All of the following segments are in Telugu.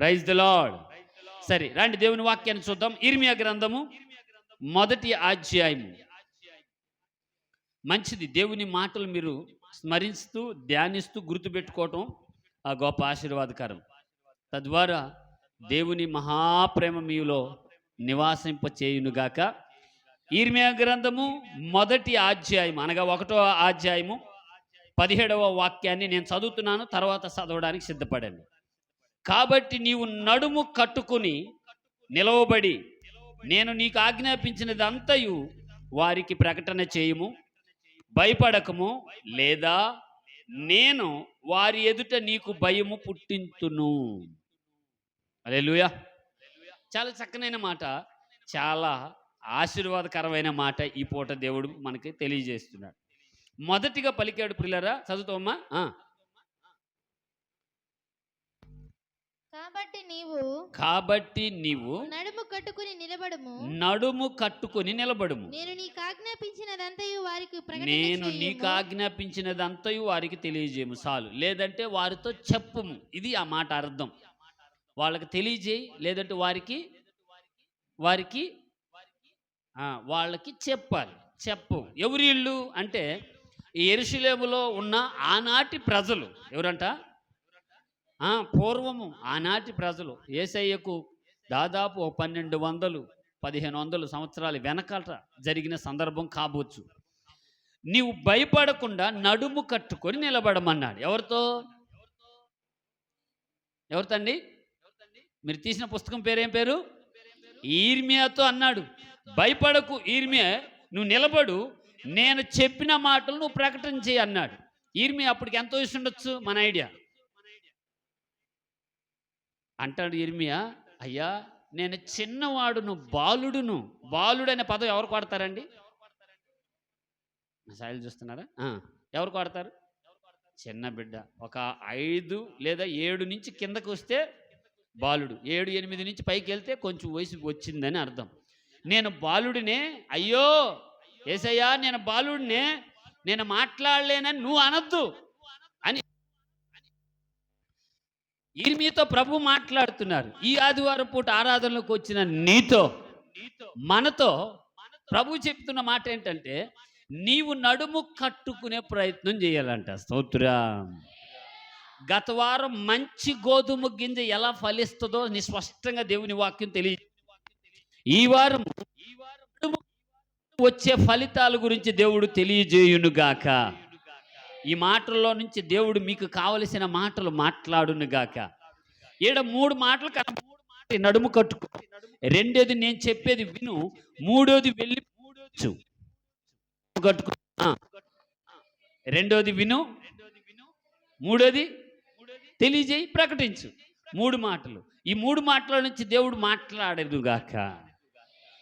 ప్రైజ్ ద లాడ్ సరే రండి దేవుని వాక్యాన్ని చూద్దాం. ఇర్మియా గ్రంథము మొదటి అధ్యాయము. మంచిది దేవుని మాటలు మీరు స్మరిస్తూ ధ్యానిస్తూ గుర్తుపెట్టుకోవటం ఆ గొప్ప ఆశీర్వాదకరం. తద్వారా దేవుని మహాప్రేమ మీలో నివాసింప చేయునుగాక ఈర్మియా గ్రంథము మొదటి అధ్యాయం అనగా ఒకటో అధ్యాయము పదిహేడవ వాక్యాన్ని నేను చదువుతున్నాను తర్వాత చదవడానికి సిద్ధపడండి. కాబట్టి నీవు నడుము కట్టుకుని నిలవబడి నేను నీకు ఆజ్ఞాపించినదంతయు వారికి ప్రకటన చేయము భయపడకము లేదా నేను వారి ఎదుట నీకు భయము పుట్టింతును. లూయా చాలా చక్కనైన మాట చాలా ఆశీర్వాదకరమైన మాట ఈ పూట దేవుడు మనకి తెలియజేస్తున్నాడు. మొదటిగా పలికాడు పిల్లరా చదువుతామా కాబట్టి నీవు కాబట్టి నీవు నడుము కట్టుకుని నిలబడుము. నడుము కట్టుకొని నిలబడుము. నేను నీకు ఆజ్ఞాపించినదంతయు వారికి నేను. నీకు ఆజ్ఞాపించినదంతయు వారికి తెలియజేయము. చాలు. లేదంటే వారితో చెప్పుము. ఇది ఆ మాట అర్థం. వాళ్ళకి తెలియజేయి. లేదంటే వారికి వారికి వాళ్ళకి చెప్పాలి. చెప్పు. ఎవరి ఇళ్ళు అంటే ఈ ఎరుషులేములో ఉన్న ఆనాటి ప్రజలు. ఎవరంట? పూర్వము ఆనాటి ప్రజలు ఏసయ్యకు దాదాపు పన్నెండు వందలు పదిహేను వందలు సంవత్సరాలు వెనకట జరిగిన సందర్భం కాబోచ్చు. నీవు భయపడకుండా నడుము కట్టుకొని నిలబడమన్నాడు. ఎవరితో? ఎవరితో అండి మీరు తీసిన పుస్తకం పేరేం పేరు? ఈర్మియాతో అన్నాడు. భయపడకు ఈర్మియా నువ్వు నిలబడు నేను చెప్పిన మాటలు నువ్వు ప్రకటన చేయి అన్నాడు. ఈర్మియా అప్పటికి ఎంతో వయసు ఉండొచ్చు? మన ఐడియా. అంటాడు ఇర్మియా అయ్యా నేను చిన్నవాడును బాలుడును. బాలుడు అనే పదం ఎవరు కొడతారండి సాయిలు చూస్తున్నారా? ఎవరు కొడతారు చిన్న బిడ్డ. ఒక ఐదు లేదా ఏడు నుంచి కిందకు వస్తే బాలుడు ఏడు ఎనిమిది నుంచి పైకి వెళ్తే కొంచెం వయసు వచ్చిందని అర్థం. నేను బాలుడినే అయ్యో ఏసయ్యా నేను బాలుడినే నేను మాట్లాడలేనని నువ్వు అనొద్దు అని ఈ మీతో ప్రభు మాట్లాడుతున్నారు. ఈ ఆదివారం పూట ఆరాధనలోకి వచ్చిన నీతో మనతో ప్రభు చెప్తున్న మాట ఏంటంటే నీవు నడుము కట్టుకునే ప్రయత్నం చేయాలంట. స్తోత్రం. గత వారం మంచి గోధుమ గింజ ఎలా ఫలిస్తుందో నీ స్పష్టంగా దేవుని వాక్యం తెలియ ఈ వారం వచ్చే ఫలితాల గురించి దేవుడు తెలియజేయునుగాక. ఈ మాటల్లో నుంచి దేవుడు మీకు కావలసిన మాటలు మాట్లాడునుగాక. ఈడ మూడు మాటలు కన మూడు నడుము కట్టుకో. రెండోది నేను చెప్పేది విను మూడోది వెళ్ళి మూడోచ్చు కట్టుకో. రెండోది విను మూడోది తెలియజేయి ప్రకటించు. మూడు మాటలు. ఈ మూడు మాటల నుంచి దేవుడు మాట్లాడేదుగాక.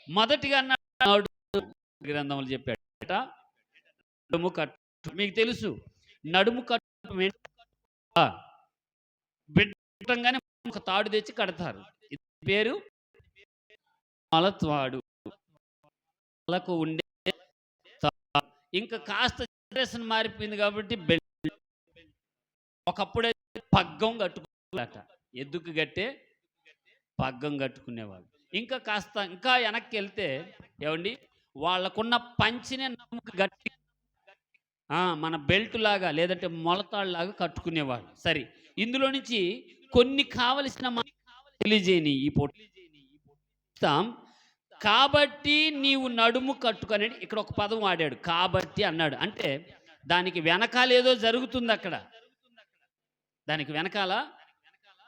మొదటిగా అన్నాడు గ్రంథములు చెప్పాడట నడుము కట్టు. మీకు తెలుసు. నడుము కట్టు బిడ్డంగానే ఒక తాడు తెచ్చి కడతారు. ఇది పేరు మలత్వాడు. మలకు ఉండే తాడు. ఇంకా కాస్త జనరేషన్ మారిపోయింది కాబట్టి బెల్ట్ ఒకప్పుడే పగ్గం కట్టుకున్నట ఎద్దుకు కట్టే పగ్గం కట్టుకునేవాళ్ళు. ఇంకా కాస్త ఇంకా వెనక్కి వెళ్తే ఏమండి? వాళ్ళకున్న పంచిని నమ్ముకు గట్టి మన బెల్ట్ లాగా లేదంటే మొలతాళ్ళలాగా లాగా కట్టుకునేవాళ్ళు. సరే ఇందులో నుంచి కొన్ని కావలసిన మా- తెలియజేయని ఈ పొట్ కాబట్టి నీవు నడుము కట్టుకొని ఇక్కడ ఒక పదం వాడాడు. కాబట్టి అన్నాడు. అంటే దానికి వెనకాల ఏదో జరుగుతుంది అక్కడ. దానికి వెనకాల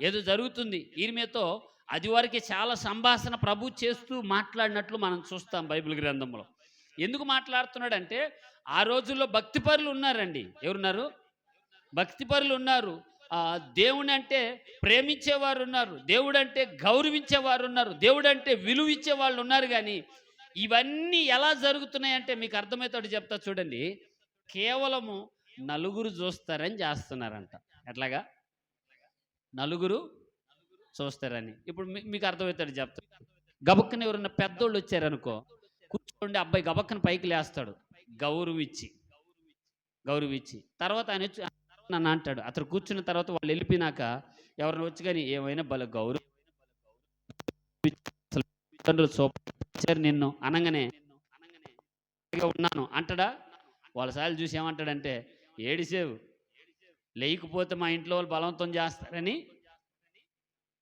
ఏదో జరుగుతుంది. ఈమెతో అది వరకే చాలా సంభాషణ ప్రభు చేస్తూ మాట్లాడినట్లు మనం చూస్తాం బైబిల్ గ్రంథంలో. ఎందుకు మాట్లాడుతున్నాడంటే ఆ రోజుల్లో భక్తిపరులు ఉన్నారండి. ఎవరున్నారు? భక్తిపరులు ఉన్నారు. దేవుని అంటే ప్రేమించేవారు ఉన్నారు. దేవుడు అంటే గౌరవించేవారు ఉన్నారు. దేవుడు అంటే విలువ ఇచ్చే వాళ్ళు ఉన్నారు కానీ ఇవన్నీ ఎలా జరుగుతున్నాయంటే మీకు అర్థమవుతాడు చెప్తా చూడండి. కేవలము నలుగురు చూస్తారని చేస్తున్నారంట. ఎట్లాగా? నలుగురు చూస్తారని. ఇప్పుడు మీకు అర్థమవుతాడు చెప్తా. గబక్కన ఎవరన్నా పెద్దోళ్ళు వచ్చారనుకో కూర్చోండి అబ్బాయి గబక్కన పైకి లేస్తాడు. గౌరవిచ్చి గౌరవిచ్చి. తర్వాత ఆయన వచ్చి నన్ను అంటాడు. అతను కూర్చున్న తర్వాత వాళ్ళు వెళ్ళిపోయినాక ఎవరిని వచ్చి కానీ ఏమైనా బల గౌరవం తండ్రులు సూపర్ నిన్ను అనగానే "ఇలాగే ఉన్నాను అంటాడా? వాళ్ళ సార్లు చూసి ఏమంటాడంటే ఏడిసేవు లేకపోతే మా ఇంట్లో వాళ్ళు బలవంతం చేస్తారని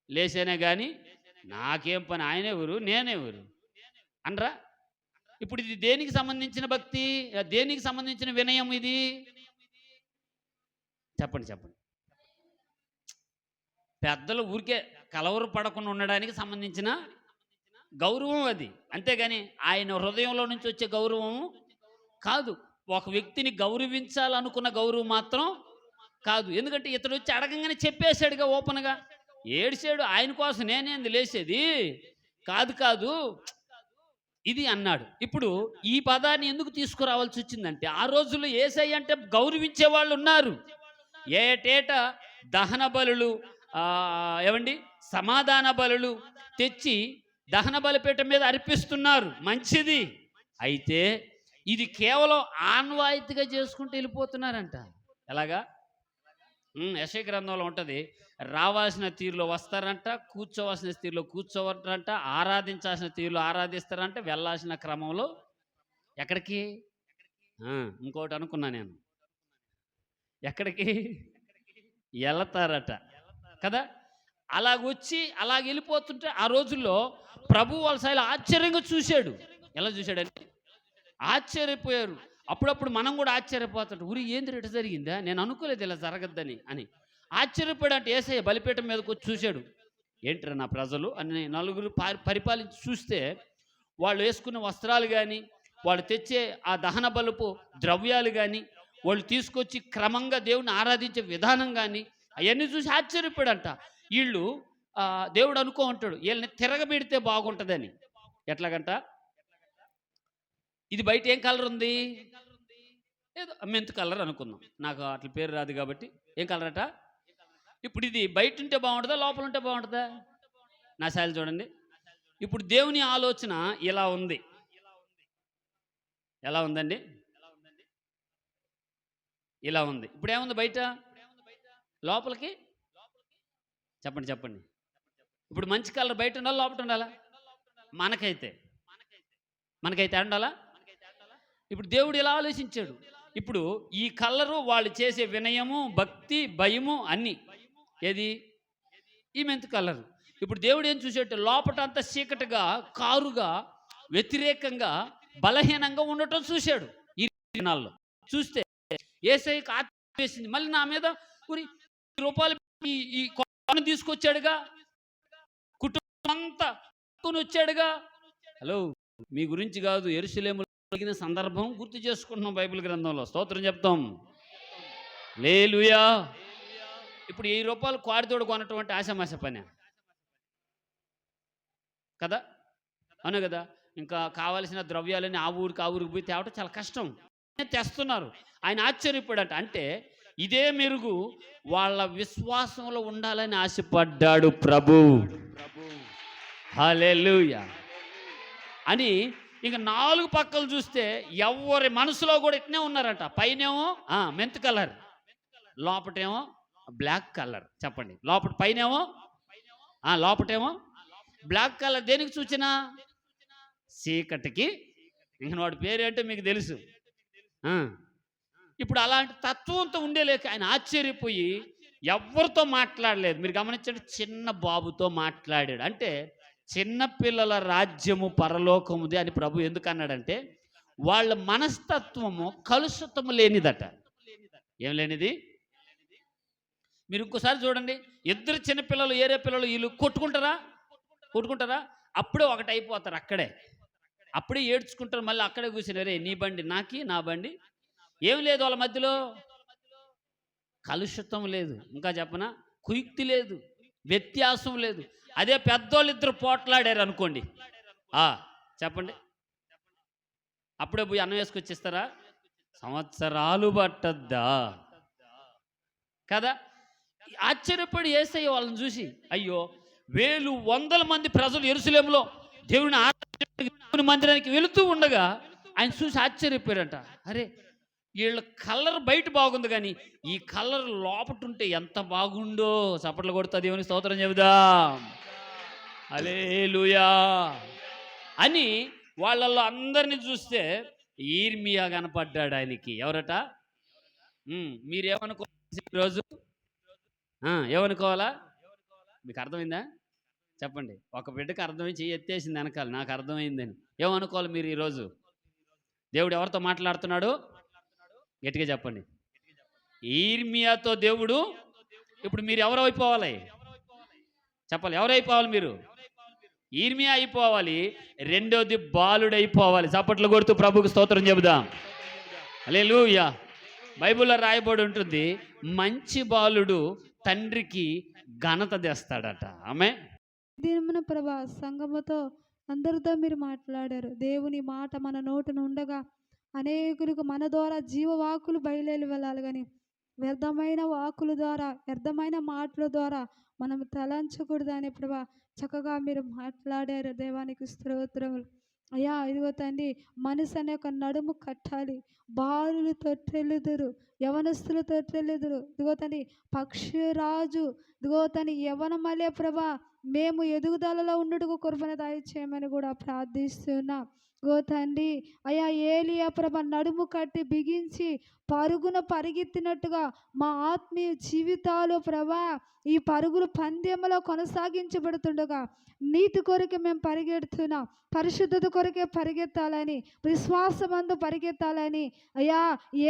లేచేనే కానీ నాకేం పని ఆయన ఎవరు నేనెవరు అనరా? ఇప్పుడు ఇది దేనికి సంబంధించిన భక్తి? దేనికి సంబంధించిన వినయం ఇది? చెప్పండి చెప్పండి. పెద్దలు ఊరికే కలవరు పడకుండా ఉండడానికి సంబంధించిన గౌరవం అది. అంతేగాని ఆయన హృదయంలో నుంచి వచ్చే గౌరవం కాదు. ఒక వ్యక్తిని గౌరవించాలనుకున్న గౌరవం మాత్రం కాదు. ఎందుకంటే ఇతడు వచ్చి అడగంగానే చెప్పేశాడుగా ఓపెన్గా. ఏడిసాడు ఆయన కోసం నేనేంది లేచేది కాదు కాదు. ఇది అన్నాడు. ఇప్పుడు ఈ పదాన్ని ఎందుకు తీసుకురావాల్సి వచ్చిందంటే ఆ రోజుల్లో ఏసై అంటే గౌరవించే వాళ్ళు ఉన్నారు. ఏటేట దహన బలులు ఏమండి సమాధాన బలులు తెచ్చి దహన బలిపీఠం మీద అర్పిస్తున్నారు. మంచిది. అయితే ఇది కేవలం ఆన్వాయితీగా చేసుకుంటూ వెళ్ళిపోతున్నారంట. ఎలాగా? ఉమ్, యశయ గ్రంథంలో ఉంటుంది రావాల్సిన తీరులో వస్తారంట కూర్చోవలసిన తీరులో కూర్చోవరంట ఆరాధించాల్సిన తీరులో ఆరాధిస్తారంట వెళ్ళాల్సిన క్రమంలో ఎక్కడికి? ఇంకోటి అనుకున్నా నేను. ఎక్కడికి? వెళతారట కదా? అలాగొచ్చి అలాగ వెళ్ళిపోతుంటే ఆ రోజుల్లో ప్రభు వాళ్ళ శైలి ఆశ్చర్యంగా చూశాడు. ఎలా చూశాడని ఆశ్చర్యపోయారు. అప్పుడప్పుడు మనం కూడా ఆశ్చర్యపోతాడు ఉరి ఏంది ఇట జరిగిందా? నేను అనుకోలేదు ఇలా జరగద్దని అని. ఆశ్చర్యపోయాడు అంటే ఏసయ్య బలిపీఠం మీదకి వచ్చి చూశాడు. ఏంట్రా నా ప్రజలు? అని నలుగురు పరిపాలించి చూస్తే వాళ్ళు వేసుకున్న వస్త్రాలు కానీ వాళ్ళు తెచ్చే ఆ దహన బలుపు ద్రవ్యాలు కానీ వాళ్ళు తీసుకొచ్చి క్రమంగా దేవుని ఆరాధించే విధానం కానీ అవన్నీ చూసి ఆశ్చర్యపోయాడంట వీళ్ళు దేవుడు అనుకో ఉంటాడు వీళ్ళని తిరగబెడితే బాగుంటుందని. ఎట్లాగంట? ఇది బయట ఏం కలర్ ఉంది? ఏదో మెంత్ కలర్ అనుకుందాం నాకు అట్ల పేరు రాదు కాబట్టి ఏం కలర్ అట? ఇప్పుడు ఇది బయట ఉంటే బాగుంటుందా? లోపల ఉంటే బాగుంటుందా? నా శైలి చూడండి. ఇప్పుడు దేవుని ఆలోచన ఇలా ఉంది. ఎలా ఉందండి? ఇలా ఉంది. ఇప్పుడు ఏముంది బయట? లోపలికి? చెప్పండి చెప్పండి. ఇప్పుడు మంచి కలర్ బయట ఉండాలి? లోపల ఉండాలా? మనకైతే. మనకైతే. ఉండాలా? ఇప్పుడు దేవుడు ఇలా ఆలోచించాడు. ఇప్పుడు ఈ కలరు వాళ్ళు చేసే వినయము భక్తి భయము అన్నీ. ఏది? ఈ మెంతు కలరు? ఇప్పుడు దేవుడు ఏం చూసేట్టు లోపటంతా చీకటిగా కారుగా వ్యతిరేకంగా బలహీనంగా ఉండటం చూశాడు ఈ దినాల్లో చూస్తే ఏసైకి వేసింది మళ్ళీ నా మీద ఉరి రూపాయలు ఈ ఈ తీసుకొచ్చాడుగా. కుటుంబం అంతా వచ్చాడుగా హలో మీ గురించి కాదు ఎరుసలేము కలిగిన సందర్భం గుర్తు చేసుకుంటున్నాం బైబిల్ గ్రంథంలో. స్తోత్రం చెప్తాం. లేలుయా ఇప్పుడు వెయ్యి రూపాయలు కోడితోడు కొనటువంటి ఆశమాశ పని. కదా? అవును కదా? ఇంకా కావాల్సిన ద్రవ్యాలని ఆ ఊరికి ఆ ఊరికి పోయి తేవటం చాలా కష్టం. తెస్తున్నారు. ఆయన ఆశ్చర్యపడట అంటే ఇదే మెరుగు వాళ్ళ విశ్వాసంలో ఉండాలని ఆశపడ్డాడు ప్రభు. హల్లెలూయా. అని ఇక నాలుగు పక్కలు చూస్తే ఎవరి మనసులో కూడా ఇట్నే ఉన్నారట. పైనేమో మెంత్ కలర్ లోపటేమో బ్లాక్ కలర్ చెప్పండి. లోపల పైనేమో లోపటేమో బ్లాక్ కలర్ దేనికి సూచన? చీకటికి. ఇంక వాడి పేరేంటో మీకు తెలుసు. ఇప్పుడు అలాంటి తత్వంతో ఉండేలేక ఆయన ఆశ్చర్యపోయి ఎవరితో మాట్లాడలేదు. మీరు గమనించండి చిన్న బాబుతో మాట్లాడాడు. అంటే చిన్నపిల్లల రాజ్యము పరలోకముది అని ప్రభు ఎందుకు అన్నాడంటే వాళ్ళ మనస్తత్వము కలుషితము లేనిదట. ఏం లేనిది? మీరు ఇంకోసారి చూడండి ఇద్దరు చిన్నపిల్లలు ఏరే పిల్లలు వీళ్ళు కొట్టుకుంటారా? కొట్టుకుంటారా? అప్పుడే ఒకటి అయిపోతారు అక్కడే. అప్పుడే ఏడ్చుకుంటారు మళ్ళీ అక్కడే కూర్చుని రే నీ బండి నాకి నా బండి. ఏం లేదు వాళ్ళ మధ్యలో. కలుషితం లేదు. ఇంకా చెప్పనా? కుయుక్తి లేదు. వ్యత్యాసం లేదు. అదే పెద్దోళ్ళు ఇద్దరు పోట్లాడారు అనుకోండి. చెప్పండి. అప్పుడే పోయి అన్నం వేసుకొచ్చిస్తారా సంవత్సరాలు పట్టద్దా? కదా? ఆశ్చర్యపడి వేసాయి వాళ్ళని చూసి అయ్యో వేలు వందల మంది ప్రజలు ఎరుసలేములో దేవుని ఆరాధించడానికి దేవుని మందిరానికి వెళుతూ ఉండగా ఆయన చూసి ఆశ్చర్యపోయారంట. అరే వీళ్ళ కలర్ బయట బాగుంది కానీ ఈ కలర్ లోపట ఉంటే ఎంత బాగుండో చప్పట్లు కొడుతుంది దేవుని స్తోత్రం చెబుదాం. అలేలుయా అని వాళ్ళల్లో అందరిని చూస్తే ఈర్మియా కనపడ్డాడు ఆయనకి. ఎవరట? ఉమ్, మీరేమనుకోవాలి ఈరోజు? ఆ, ఏమనుకోవాలా? మీకు అర్థమైందా? చెప్పండి. ఒక బిడ్డకి అర్థమై చెయ్యి ఎత్తేసింది వెనకాల. నాకు అర్థమైందని. ఏమనుకోవాలి మీరు ఈరోజు? దేవుడు ఎవరితో మాట్లాడుతున్నాడు? గట్టిగా చెప్పండి. ఈర్మియాతో దేవుడు ఇప్పుడు మీరు ఎవరు అయిపోవాలి? చెప్పాలి. ఎవరైపోవాలి అయిపోవాలి మీరు? ఈర్మియా అయిపోవాలి. రెండోది బాలుడైపోవాలి చప్పట్లు కొడుతూ ప్రభుకు స్తోత్రం చెబుదాం. అలే బైబిల్లో రాయబడి ఉంటుంది మంచి బాలుడు తండ్రికి ఘనత తెస్తాడట. ఆమె దినమున ప్రభా సంగముతో అందరితో మీరు మాట్లాడారు. దేవుని మాట మన నోటను ఉండగా అనేకులకు మన ద్వారా జీవవాకులు బయలుదేరి వెళ్ళాలి కానీ వ్యర్థమైన వాకుల ద్వారా వ్యర్థమైన మాటల ద్వారా మనం తలంచకూడదని ప్రభా చక్కగా మీరు మాట్లాడారు. దేవానికి స్తోత్రములు. అయ్యా ఇదిగో తండ్రి మనసు అనే ఒక నడుము కట్టాలి. బాలులు తొట్టెలుదురు యవనస్తులు తొట్టెలుదురు. ఇదిగో తండ్రి పక్షిరాజు ఇదిగో తని యవనమలే ప్రభా మేము ఎదుగుదలలో ఉండుటకు కుర్బన దాయి చేయమని కూడా ప్రార్థిస్తున్నాం. గో తండ్రి అయ్యా ఏలియా ప్రభ నడుము కట్టి బిగించి పరుగున పరిగెత్తినట్టుగా మా ఆత్మీయ జీవితాలు ప్రభా ఈ పరుగులు పందెంలో కొనసాగించబడుతుండగా నీతి కొరకే మేము పరిగెడుతున్నాం పరిశుద్ధత కొరకే పరిగెత్తాలని విశ్వాసమందు పరిగెత్తాలని అయ్యా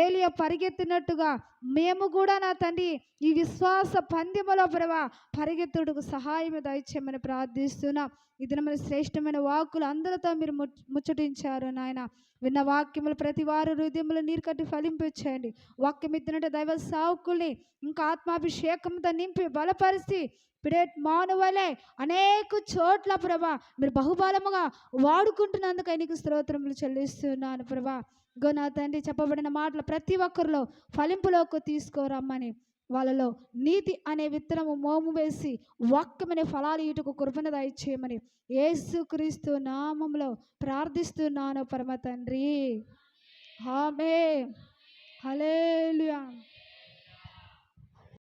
ఏలియా పరిగెత్తినట్టుగా మేము కూడా నా తండ్రి ఈ విశ్వాస పందెములో ప్రభా పరిగెత్తుడుకు సహాయం దయచేయమని ప్రార్థిస్తున్నాం. ఇది మన శ్రేష్టమైన వాక్కులు అందరితో మీరు ముచ్చట ముచ్చటించారు నాయన. విన్న వాక్యములు ప్రతి వారు హృదయములు నీరు కట్టి ఫలింపించండి వాక్యం ఎత్తినట్టు దైవ సావుకుల్ని ఇంకా ఆత్మాభిషేకంతో నింపి బలపరిచి పిడేట్ మానవలే అనేక చోట్ల ప్రభా మీరు బహుబలముగా వాడుకుంటున్నందుకు నీకు స్తోత్రములు చెల్లిస్తున్నాను ప్రభా. గో నా తండ్రి చెప్పబడిన మాటలు ప్రతి ఒక్కరిలో ఫలింపులోకి తీసుకోరమ్మని. వాళ్ళలో నీతి అనే విత్తనము మోము వేసి వాక్యమనే ఫలాలు ఇటుకు కృపణ దయచేయమని యేసుక్రీస్తు నామంలో ప్రార్థిస్తున్నాను పరమ తండ్రి హామే హల్లెలూయా.